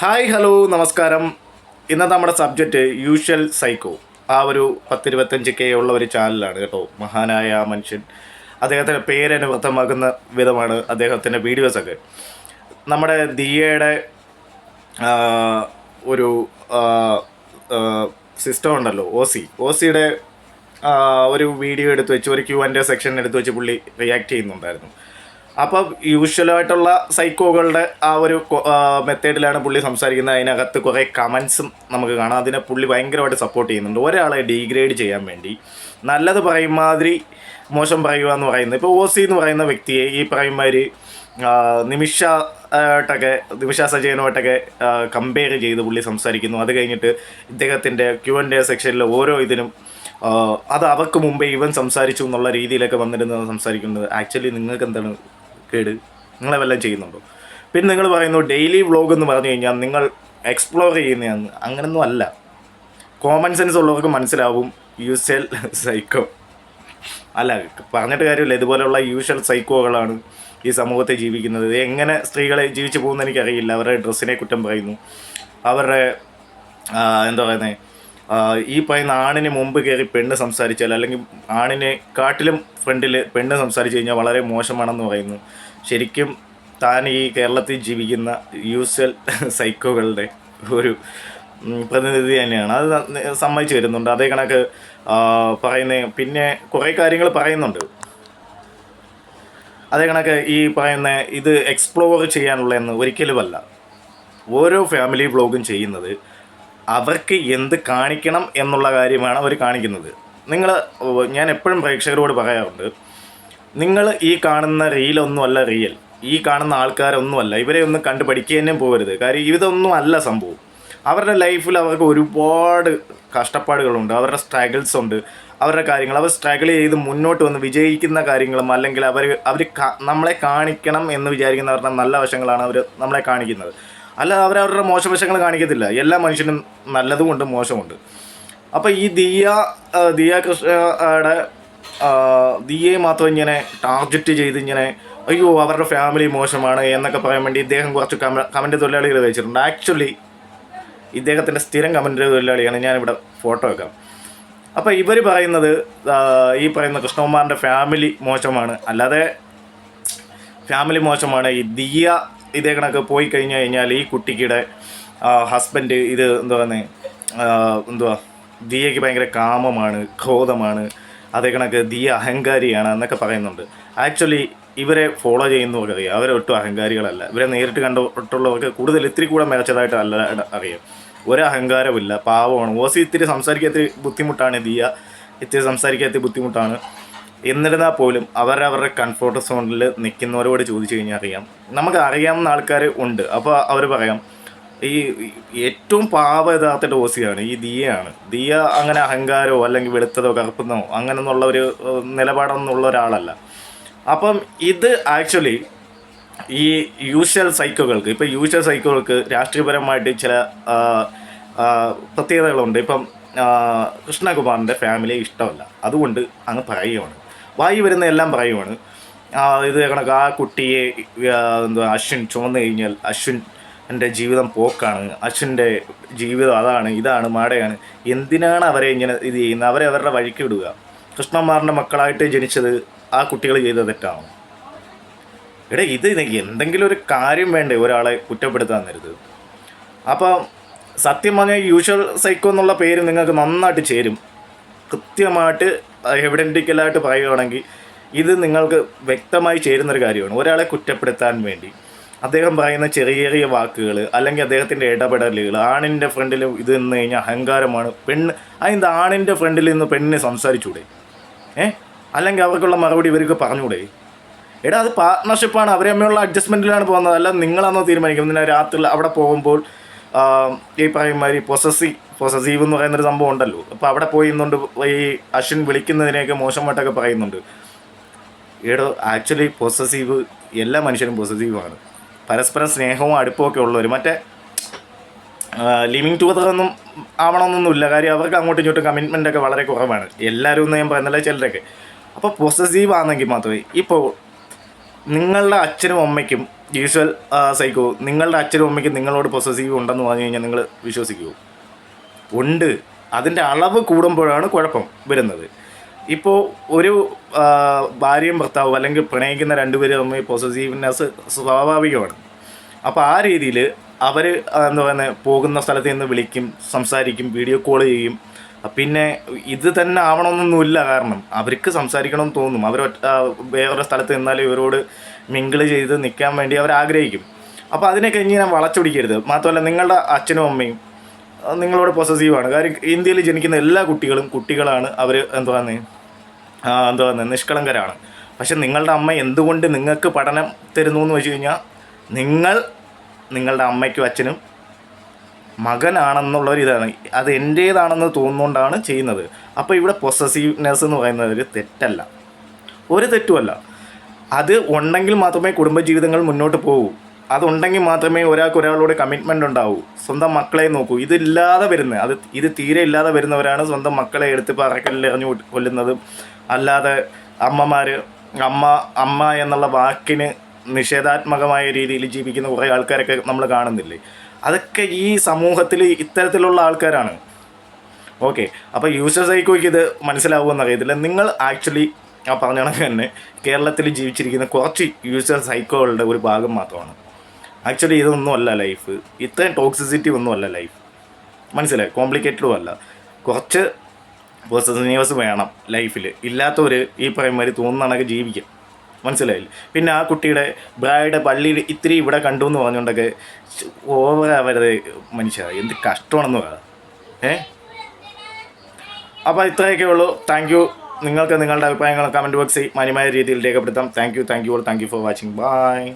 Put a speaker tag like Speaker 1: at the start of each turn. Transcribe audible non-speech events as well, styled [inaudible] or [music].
Speaker 1: Hi hello നമസ്കാരം. ഇന്നത്തെ നമ്മുടെ സബ്ജക്റ്റ് യൂഷ്വൽ സൈക്കോ ആ ഒരു പത്തിരുപത്തഞ്ച് കെ ഉള്ള ഒരു ചാനലാണ് കേട്ടോ. മഹാനായ ആ മനുഷ്യൻ. അദ്ദേഹത്തിന്റെ പേരനുവൃത്തമാക്കുന്ന വിധമാണ് അദ്ദേഹത്തിന്റെ വീഡിയോസൊക്കെ നമ്മുടെ ദിയയുടെ ഒരു സിസ്റ്റം ഉണ്ടല്ലോ ഒ സി ഒ സിയുടെ ഒരു വീഡിയോ എടുത്ത് വെച്ച് ഒരു ക്യൂ ആൻഡ് സെക്ഷൻ എടുത്ത് വെച്ച് പുള്ളി റിയാക്ട് ചെയ്യുന്നുണ്ടായിരുന്നു. അപ്പം യൂഷ്വലായിട്ടുള്ള സൈക്കോകളുടെ ആ ഒരു മെത്തേഡിലാണ് പുള്ളി സംസാരിക്കുന്നത്. അതിനകത്ത് കുറേ കമൻസും നമുക്ക് കാണാം. അതിനെ പുള്ളി ഭയങ്കരമായിട്ട് സപ്പോർട്ട് ചെയ്യുന്നുണ്ട്. ഒരാളെ ഡീഗ്രേഡ് ചെയ്യാൻ വേണ്ടി. നല്ലത് പറയും മാതിരി മോശം പറയുക എന്ന് പറയുന്നത് ഇപ്പോൾ ഓസി എന്ന് പറയുന്ന വ്യക്തിയെ ഈ പറയുമാതിരി നിമിഷ ആയിട്ടൊക്കെ നിമിഷ സജയനുമായിട്ടൊക്കെ കമ്പയർ ചെയ്ത് പുള്ളി സംസാരിക്കുന്നു. അത് കഴിഞ്ഞിട്ട് ഇദ്ദേഹത്തിന്റെ ക്യു ആൻഡ് എ സെക്ഷനിലെ ഓരോ ഇതിനും അത് അവർക്ക് മുമ്പേ ഇവൻ സംസാരിച്ചു എന്നുള്ള രീതിയിലൊക്കെ വന്നിരുന്നത് സംസാരിക്കുന്നത്. ആക്ച്വലി നിങ്ങൾക്ക് എന്താണ് കേട് നിങ്ങളെ വല്ലതും ചെയ്യുന്നുണ്ടോ? പിന്നെ നിങ്ങൾ പറയുന്നു ഡെയിലി വ്ളോഗ് എന്ന് പറഞ്ഞു കഴിഞ്ഞാൽ നിങ്ങൾ എക്സ്പ്ലോർ ചെയ്യുന്നതാണ്. അങ്ങനൊന്നും അല്ല. കോമൺ സെൻസ് ഉള്ളവർക്ക് മനസ്സിലാവും. യൂസ്വൽ സൈക്കോ [laughs] അല്ല പറഞ്ഞിട്ട് കാര്യമില്ല. ഇതുപോലെയുള്ള യൂഷ്വൽ സൈക്കോകളാണ് ഈ സമൂഹത്തെ ജീവിക്കുന്നത്. എങ്ങനെ സ്ത്രീകളെ ജീവിച്ചു പോകുന്ന എനിക്കറിയില്ല അവരുടെ ഡ്രസ്സിനെ കുറ്റം പറയുന്നു. അവരുടെ എന്താ പറയുന്നത് ഈ പറയുന്ന ആണിന് മുമ്പ് കയറി പെണ്ണ് സംസാരിച്ചാൽ അല്ലെങ്കിൽ ആണിനെ കാട്ടിലും ഫ്രണ്ടിൽ പെണ്ണ് സംസാരിച്ച് കഴിഞ്ഞാൽ വളരെ മോശമാണെന്ന് പറയുന്നു. ശരിക്കും താൻ ഈ കേരളത്തിൽ ജീവിക്കുന്ന യൂസ്വൽ [laughs] സൈക്കോകളുടെ ഒരു പ്രതിനിധി തന്നെയാണ്. അത് സമ്മതിച്ചു വരുന്നുണ്ട്. അതേ കണക്ക് പറയുന്ന പിന്നെ കുറേ കാര്യങ്ങൾ പറയുന്നുണ്ട്. അതേ കണക്ക് ഈ പറയുന്ന ഇത് എക്സ്പ്ലോർ ചെയ്യാനുള്ളതെന്ന് ഒരിക്കലുമല്ല. ഓരോ ഫാമിലി ബ്ലോഗും ചെയ്യുന്നത് അവർക്ക് എന്ത് കാണിക്കണം എന്നുള്ള കാര്യമാണ് അവർ കാണിക്കുന്നത്. നിങ്ങൾ ഞാൻ എപ്പോഴും പ്രേക്ഷകരോട് പറയാറുണ്ട് നിങ്ങൾ ഈ കാണുന്ന റീലൊന്നുമല്ല റിയൽ ഈ കാണുന്ന ആൾക്കാരൊന്നുമല്ല ഇവരെ ഒന്നും കണ്ട് പഠിക്കുകയും പോകരുത്. കാര്യം ഇതൊന്നും അല്ല സംഭവം. അവരുടെ ലൈഫിൽ അവർക്ക് ഒരുപാട് കഷ്ടപ്പാടുകളുണ്ട് അവരുടെ സ്ട്രഗിൾസ് ഉണ്ട് അവരുടെ കാര്യങ്ങൾ. അവർ സ്ട്രഗിൾ ചെയ്ത് മുന്നോട്ട് വന്ന് വിജയിക്കുന്ന കാര്യങ്ങളും അല്ലെങ്കിൽ അവർ അവർ നമ്മളെ കാണിക്കണം എന്ന് വിചാരിക്കുന്ന അവരുടെ നല്ല വശങ്ങളാണ് അവർ നമ്മളെ കാണിക്കുന്നത്. അല്ല അവർ അവരുടെ മോശവശങ്ങൾ കാണിക്കത്തില്ല. എല്ലാ മനുഷ്യനും നല്ലതുമുണ്ട് മോശമുണ്ട് അപ്പോൾ ഈ ദിയ ദിയ കൃഷ്ണയുടെ ദിയയെ മാത്രം ഇങ്ങനെ ടാർഗറ്റ് ചെയ്ത് ഇങ്ങനെ അയ്യോ അവരുടെ ഫാമിലി മോശമാണ് എന്നൊക്കെ പറയാൻ വേണ്ടി ഇദ്ദേഹം കുറച്ച് കമ കമന്റ് തൊഴിലാളികൾ വെച്ചിട്ടുണ്ട്. ആക്ച്വലി ഇദ്ദേഹത്തിന്റെ സ്ഥിരം കമന്റ് തൊഴിലാളിയാണ്. ഞാനിവിടെ ഫോട്ടോ വെക്കാം. അപ്പോൾ ഇവർ പറയുന്നത് ഈ പറയുന്ന കൃഷ്ണകുമാറിന്റെ ഫാമിലി മോശമാണ്. അല്ലാതെ ഫാമിലി മോശമാണ് ഈ ദിയ ഇതേ കണക്ക് പോയി കഴിഞ്ഞു കഴിഞ്ഞാൽ ഈ കുട്ടിക്കിടെ ഹസ്ബൻഡ് ഇത് എന്താ പറയുന്നത് എന്തുവാ ദിയയ്ക്ക് ഭയങ്കര കാമമാണ് ക്രോധമാണ് അതേ കണക്ക് ദിയ അഹങ്കാരിയാണ് എന്നൊക്കെ പറയുന്നുണ്ട്. ആക്ച്വലി ഇവരെ ഫോളോ ചെയ്യുന്നവർക്ക് അറിയാം അവരൊട്ടും അഹങ്കാരികളല്ല. ഇവരെ നേരിട്ട് കണ്ടിട്ടുള്ളവർക്ക് കൂടുതൽ ഇത്തിരി കൂടെ മികച്ചതായിട്ട് അല്ല അറിയാം. ഒരു അഹങ്കാരമില്ല പാവമാണ്. ഓസി ഇത്തിരി സംസാരിക്കാത്ത ബുദ്ധിമുട്ടാണ് ദിയ. ഇത്തിരി സംസാരിക്കാത്ത ബുദ്ധിമുട്ടാണ്. എന്നിരുന്നാൽ പോലും അവരവരുടെ കംഫോർട്ട് സോണിൽ നിൽക്കുന്നവരോട് ചോദിച്ചു കഴിഞ്ഞാൽ അറിയാം. നമുക്ക് അറിയാവുന്ന ആൾക്കാർ ഉണ്ട്. അപ്പോൾ അവർ പറയാം ഈ ഏറ്റവും പാവ യഥാർത്ഥ ഡോസിയാണ് ഈ ദിയയാണ്. ദിയ അങ്ങനെ അഹങ്കാരമോ അല്ലെങ്കിൽ വെളുത്തതോ കറുപ്പുന്നോ അങ്ങനെ എന്നുള്ള ഒരു നിലപാടൊന്നുള്ള ഒരാളല്ല. അപ്പം ഇത് ആക്ച്വലി ഈ യൂഷ്വൽ സൈക്കോകൾക്ക് ഇപ്പോൾ യൂഷ്വൽ സൈക്കോകൾക്ക് രാഷ്ട്രീയപരമായിട്ട് ചില പ്രത്യേകതകളുണ്ട്. ഇപ്പം കൃഷ്ണകുമാറിന്റെ ഫാമിലിയെ ഇഷ്ടമല്ല. അതുകൊണ്ട് അങ്ങ് പറയുകയാണ് വായി വരുന്ന എല്ലാം പറയുവാണ്. ആ, ഇത് കണക്ക് ആ കുട്ടിയെ എന്താ അശ്വിൻ ചുമന്നു കഴിഞ്ഞാൽ അശ്വിൻ എന്റെ ജീവിതം പോക്കാണ്. അശ്വിന്റെ ജീവിതം അതാണ് ഇതാണ് മാടയാണ്. എന്തിനാണ് അവരെ ഇങ്ങനെ ഇത് ചെയ്യുന്നത്? അവരെ അവരുടെ വഴിക്ക് വിടുക. കൃഷ്ണന്മാരുടെ മക്കളായിട്ട് ജനിച്ചത് ആ കുട്ടികൾ ചെയ്ത തെറ്റാണ്. എടാ ഇത് എന്തെങ്കിലും ഒരു കാര്യം വേണ്ടേ ഒരാളെ കുറ്റപ്പെടുത്താൻ തരുത് അപ്പം സത്യം പറഞ്ഞാൽ യൂഷ്വൽ സൈക്കോ എന്നുള്ള പേര് നിങ്ങൾക്ക് നന്നായിട്ട് ചേരും. കൃത്യമായിട്ട് എവിഡന്റിക്കലായിട്ട് പറയുകയാണെങ്കിൽ ഇത് നിങ്ങൾക്ക് വ്യക്തമായി ചേരുന്നൊരു കാര്യമാണ്. ഒരാളെ കുറ്റപ്പെടുത്താൻ വേണ്ടി. അദ്ദേഹം പറയുന്ന ചെറിയ ചെറിയ വാക്കുകൾ അല്ലെങ്കിൽ അദ്ദേഹത്തിന്റെ ഇടപെടലുകൾ ആണിന്റെ ഫ്രണ്ടിൽ ഇത് നിന്ന് കഴിഞ്ഞാൽ അഹങ്കാരമാണ് പെണ്ണ് അതിന്റെ ആണിന്റെ ഫ്രണ്ടിൽ നിന്ന് പെണ്ണിനെ സംസാരിച്ചൂടെ? ഏ? അല്ലെങ്കിൽ അവർക്കുള്ള മറുപടി ഇവർക്ക് പറഞ്ഞൂടെ? എടാ അത് പാർട്ട്ണർഷിപ്പാണ് അവരെ അമ്മയുള്ള അഡ്ജസ്റ്റ്മെന്റിലാണ് പോകുന്നത്. അല്ല നിങ്ങളാണോ തീരുമാനിക്കുന്നത്? പിന്നെ രാത്രി അവിടെ പോകുമ്പോൾ ഈ ഈ പറയുമാതിരി പൊസസീവ് പൊസസീവ് എന്ന് പറയുന്നൊരു സംഭവം ഉണ്ടല്ലോ. അപ്പോൾ അവിടെ പോയി ഇന്നുകൊണ്ട് ഈ അശ്വിൻ വിളിക്കുന്നതിനെയൊക്കെ മോശമായിട്ടൊക്കെ പറയുന്നുണ്ട്. ഏടോ ആക്ച്വലി പൊസസീവ് എല്ലാ മനുഷ്യരും പൊസസീവാണ് പരസ്പരം സ്നേഹവും അടുപ്പമൊക്കെ ഉള്ളവർ മറ്റേ ലിവിങ് ടുഗദർ ഒന്നും ആവണമെന്നൊന്നുമില്ല. കാര്യം അവർക്ക് അങ്ങോട്ടും ഇങ്ങോട്ടും കമ്മിറ്റ്മെന്റ് ഒക്കെ വളരെ കുറവാണ്. എല്ലാവരും എന്ന് ഞാൻ പറയുന്നില്ല ചിലരൊക്കെ. അപ്പോൾ പൊസസീവ് ആണെങ്കിൽ മാത്രമേ ഇപ്പോൾ നിങ്ങളുടെ അച്ഛനും അമ്മയ്ക്കും യൂഷ്വൽ സൈക്കോ നിങ്ങളുടെ അച്ഛനും അമ്മയ്ക്കും നിങ്ങളോട് പൊസസീവ് ഉണ്ടെന്ന് പറഞ്ഞു കഴിഞ്ഞാൽ നിങ്ങൾ വിശ്വസിക്കുമോ ഉണ്ട്. അതിന്റെ അളവ് കൂടുമ്പോഴാണ് കുഴപ്പം വരുന്നത്. ഇപ്പോൾ ഒരു ഭാര്യയും ഭർത്താവും അല്ലെങ്കിൽ പ്രണയിക്കുന്ന രണ്ടുപേരും തമ്മിൽ പൊസസീവ്നെസ് സ്വാഭാവികമാണ്. അപ്പോൾ ആ രീതിയിൽ അവർ എന്താ പറയുന്നത് പോകുന്ന സ്ഥലത്ത് നിന്ന് വിളിക്കും സംസാരിക്കും വീഡിയോ കോൾ ചെയ്യും. പിന്നെ ഇത് തന്നെ ആവണമെന്നൊന്നുമില്ല കാരണം അവർക്ക് സംസാരിക്കണമെന്ന് തോന്നും. അവർ വേറെ സ്ഥലത്ത് നിന്നാൽ ഇവരോട് മിങ്കിൾ ചെയ്ത് നിൽക്കാൻ വേണ്ടി അവർ ആഗ്രഹിക്കും. അപ്പോൾ അതിനൊക്കെ ഇങ്ങനെ വളച്ചൊടിക്കരുത്. മാത്രമല്ല നിങ്ങളുടെ അച്ഛനും അമ്മയും നിങ്ങളോട് പൊസസീവാണ് കാര്യം ഇന്ത്യയിൽ ജനിക്കുന്ന എല്ലാ കുട്ടികളും കുട്ടികളാണ് അവർ എന്തുവാ എന്തുവാ നിഷ്കളങ്കരാണ്. പക്ഷെ നിങ്ങളുടെ അമ്മ എന്തുകൊണ്ട് നിങ്ങൾക്ക് പഠനം തരുന്നു എന്ന് വെച്ച് കഴിഞ്ഞാൽ നിങ്ങൾ നിങ്ങളുടെ അമ്മയ്ക്കും അച്ഛനും മകനാണെന്നുള്ള ഒരു ഇതാണ്. അത് എന്റേതാണെന്ന് തോന്നുകൊണ്ടാണ് ചെയ്യുന്നത്. അപ്പോൾ ഇവിടെ പൊസസീവ്നെസ് എന്ന് പറയുന്നത് ഒരു തെറ്റല്ല. ഒരു തെറ്റുമല്ല. അത് ഉണ്ടെങ്കിൽ മാത്രമേ കുടുംബജീവിതങ്ങൾ മുന്നോട്ട് പോകൂ. അതുണ്ടെങ്കിൽ മാത്രമേ ഒരാൾക്ക് ഒരാളോട് കമ്മിറ്റ്മെന്റ് ഉണ്ടാവൂ. സ്വന്തം മക്കളെ നോക്കൂ. ഇതില്ലാതെ വരുന്നത് അത് ഇത് തീരെ ഇല്ലാതെ വരുന്നവരാണ് സ്വന്തം മക്കളെ എടുത്ത് പറക്കലിൽ എറിഞ്ഞു കൊല്ലുന്നതും. അല്ലാതെ അമ്മമാർ അമ്മ അമ്മ എന്നുള്ള വാക്കിന് നിഷേധാത്മകമായ രീതിയിൽ ജീവിക്കുന്ന കുറേ ആൾക്കാരൊക്കെ നമ്മൾ കാണുന്നില്ലേ? അതൊക്കെ ഈ സമൂഹത്തിൽ ഇത്തരത്തിലുള്ള ആൾക്കാരാണ്. ഓക്കെ. അപ്പോൾ യൂസർ സൈക്കോയ്ക്ക് ഇത് മനസ്സിലാവുമെന്ന് അറിയത്തില്ല നിങ്ങൾ ആക്ച്വലി ആ പറഞ്ഞ കണക്ക് തന്നെ കേരളത്തിൽ ജീവിച്ചിരിക്കുന്ന കുറച്ച് യൂസർ സൈക്കോകളുടെ ഒരു ഭാഗം മാത്രമാണ്. ആക്ച്വലി ഇതൊന്നും അല്ല ലൈഫ് ഇത്രയും ടോക്സിസിറ്റി ഒന്നും അല്ല ലൈഫ് മനസ്സിലായി? കോംപ്ലിക്കേറ്റഡും അല്ല. കുറച്ച് പോസിറ്റീവ്സ് വേണം ലൈഫിൽ ഇല്ലാത്തവർ ഈ പറയുമാതിരി മാതിരി കണക്ക് ജീവിക്കാം. മനസ്സിലായില്ലേ? പിന്നെ ആ കുട്ടിയുടെ ബ്രായുടെ പള്ളിയിൽ ഇത്തിരി ഇവിടെ കണ്ടു എന്ന് പറഞ്ഞുകൊണ്ടൊക്കെ ഓവർ അവരത് മനുഷ്യ. എന്ത് കഷ്ടമാണെന്ന് പറയാം ഏ? അപ്പോൾ ഇത്രയൊക്കെ ഉള്ളൂ. താങ്ക് യു നിങ്ങൾക്ക് നിങ്ങളുടെ അഭിപ്രായങ്ങൾ കമന്റ് ബോക്സിൽ മാന്യമായ രീതിയിൽ രേഖപ്പെടുത്താം. Thank you thank you all thank you for watching bye